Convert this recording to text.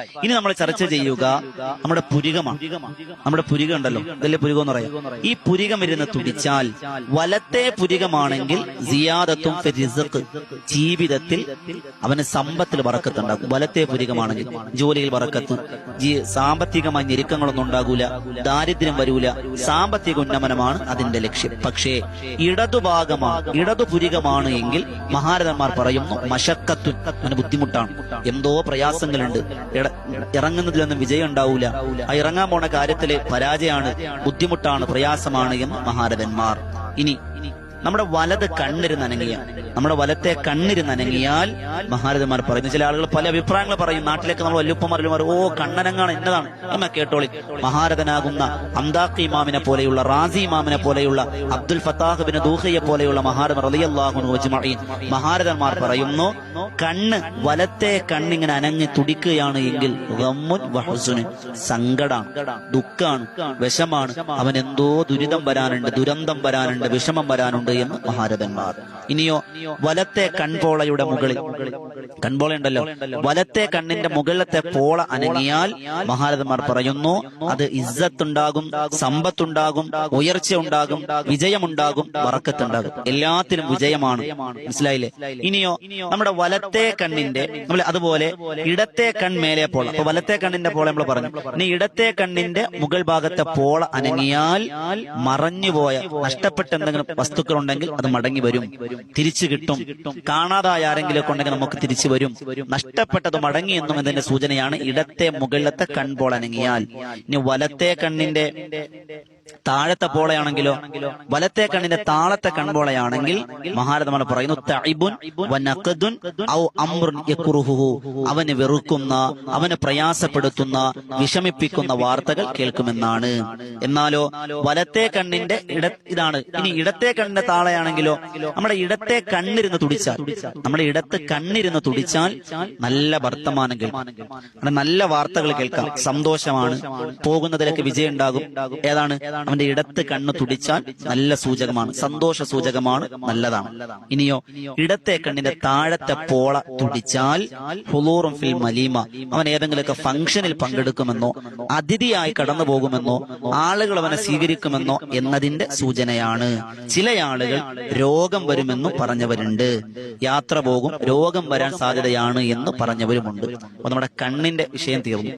ഇനി നമ്മൾ ചർച്ച ചെയ്യുക നമ്മുടെ പുരികമാണ് നമ്മുടെ പുരികം ഉണ്ടല്ലോ. ഇതല്ലേ പുരികം എന്ന് പറയാം. ഈ പുരികം ഇരുന്ന് തുടിച്ചാൽ വലത്തെ പുരികമാണെങ്കിൽ സിയാദത്തും ജീവിതത്തിൽ അവന് സമ്പത്തിൽ വറക്കത്തുണ്ടാകും വലത്തെ പുരികമാണെങ്കിൽ ജോലിയിൽ വറക്കത്ത്. സാമ്പത്തികമായ ഞെരുക്കങ്ങളൊന്നും ഉണ്ടാകൂല. ദാരിദ്ര്യം വരൂല. സാമ്പത്തിക ഉന്നമനമാണ് അതിന്റെ ലക്ഷ്യം. പക്ഷേ ഇടതുഭാഗമാണ് ഇടതുപുരികമാണ് എങ്കിൽ മഹാരഥന്മാർ പറയുന്നു മഷക്കത്തു അവന് ബുദ്ധിമുട്ടാണ്. എന്തോ പ്രയാസങ്ങളുണ്ട്. ഇറങ്ങുന്നതിലൊന്നും വിജയം ഉണ്ടാവൂല ആ ഇറങ്ങാൻ പോണ കാര്യത്തിൽ പരാജയമാണ് ബുദ്ധിമുട്ടാണ് പ്രയാസമാണ് എന്ന് മഹാരഥന്മാർ. ഇനി നമ്മുടെ വലത് കണ്ണിരുന്ന് അനങ്ങിയ നമ്മുടെ വലത്തെ കണ്ണിരുന്ന് അനങ്ങിയാൽ മഹാരഥന്മാർ പറയുന്നു. ചില ആളുകൾ പല അഭിപ്രായങ്ങൾ പറയും. നാട്ടിലേക്ക് നമ്മൾ വല്ലുപ്പമാരും പറയും ഓ കണ്ണനങ്ങാണ് എന്നതാണ്. നമ്മ കേട്ടോളി. മഹാരഥനാകുന്ന അന്താഖി ഇമാമിനെ പോലെയുള്ള റാസി ഇമാമിനെ പോലെയുള്ള അബ്ദുൽ ഫത്താഹ് ബിൻ ദൂഹയെ പോലെയുള്ള മഹാരഥ റളിയല്ലാഹു അജ്മഈൻ മഹാരഥന്മാർ പറയുന്നു കണ്ണ് വലത്തെ കണ്ണിങ്ങനെ അനങ്ങി തുടിക്കുകയാണ് എങ്കിൽ സങ്കടാണ് ദുഃഖാണ് വിഷമാണ്. അവൻ എന്തോ ദുരിതം വരാനുണ്ട് ദുരന്തം വരാനുണ്ട് വിഷമം വരാനുണ്ട് എന്ന് മഹാരഥന്മാർ. ഇനിയോ വലത്തെ കൺപോളയുടെ മുകളിൽ കൺപോള ഉണ്ടല്ലോ വലത്തെ കണ്ണിന്റെ മുകളിലത്തെ പോള അനങ്ങിയാൽ മഹാരഥന്മാർ പറയുന്നു അത് ഇസ്സത്തുണ്ടാകും സമ്പത്തുണ്ടാകും ഉയർച്ച ഉണ്ടാകും വിജയമുണ്ടാകും വറക്കത്തുണ്ടാകും. എല്ലാത്തിനും വിജയമാണ്. മനസ്സിലായില്ലേ? ഇനിയോ നമ്മുടെ വലത്തെ കണ്ണിന്റെ നമ്മൾ അതുപോലെ ഇടത്തെ കൺമേലെ പോള. അപ്പൊ വലത്തെ കണ്ണിന്റെ പോള നമ്മൾ പറഞ്ഞു. ഇനി ഇടത്തെ കണ്ണിന്റെ മുകൾ ഭാഗത്തെ പോള അനങ്ങിയാൽ മറഞ്ഞുപോയ നഷ്ടപ്പെട്ട എന്തെങ്കിലും വസ്തുക്കൾ ഉണ്ടെങ്കിൽ അത് മടങ്ങി വരും. തിരിച്ചു കിട്ടും. കാണാതായ ആരെങ്കിലും ഉണ്ടെങ്കിൽ നമുക്ക് തിരിച്ചു വരും. നഷ്ടപ്പെട്ടത് മടങ്ങി എന്നും ഇതിന്റെ സൂചനയാണ്. ഇടത്തെ മുകളിലത്തെ കൺപോൾ അനങ്ങിയാൽ ഇനി വലത്തെ കണ്ണിന്റെ താഴത്തെ പോളയാണെങ്കിലോ വലത്തെ കണ്ണിന്റെ താളത്തെ കൺപോളയാണെങ്കിൽ മഹാരഥമാണ് പറയുന്നു ഔ അവന് വെറുക്കുന്ന അവന് പ്രയാസപ്പെടുത്തുന്ന വിഷമിപ്പിക്കുന്ന വാർത്തകൾ കേൾക്കുമെന്നാണ്. എന്നാലോ വലത്തെ കണ്ണിന്റെ ഇട ഇതാണ്. ഇനി ഇടത്തെ കണ്ണിന്റെ താളയാണെങ്കിലോ നമ്മുടെ ഇടത്തെ കണ്ണിരുന്ന് തുടിച്ചാൽ നമ്മുടെ ഇടത്ത് കണ്ണിരുന്ന് തുടിച്ചാൽ നല്ല വർത്തമാനം കേൾക്കാം. നല്ല വാർത്തകൾ കേൾക്കാം. സന്തോഷമാണ്. പോകുന്നതിലൊക്കെ വിജയം ഉണ്ടാകും ഏതാണ്? അവന്റെ ഇടത്ത് കണ്ണ് തുടിച്ചാൽ നല്ല സൂചകമാണ്. സന്തോഷ സൂചകമാണ്. നല്ലതാണ്. ഇനിയോ ഇടത്തെ കണ്ണിന്റെ താഴത്തെ പോള തുടിച്ചാൽ ഹുലൂറും ഫിൽ മലീമ. അവൻ ഏതെങ്കിലുമൊക്കെ ഫംഗ്ഷനിൽ പങ്കെടുക്കുമെന്നോ അതിഥിയായി കടന്നു പോകുമെന്നോ ആളുകൾ അവനെ സ്വീകരിക്കുമെന്നോ എന്നതിന്റെ സൂചനയാണ്. ചില ആളുകൾ രോഗം വരുമെന്നും പറഞ്ഞവരുണ്ട്. യാത്ര പോകും രോഗം വരാൻ സാധ്യതയാണ് എന്ന് പറഞ്ഞവരുമുണ്ട്. അപ്പൊ നമ്മുടെ കണ്ണിന്റെ വിഷയം തീർന്നു.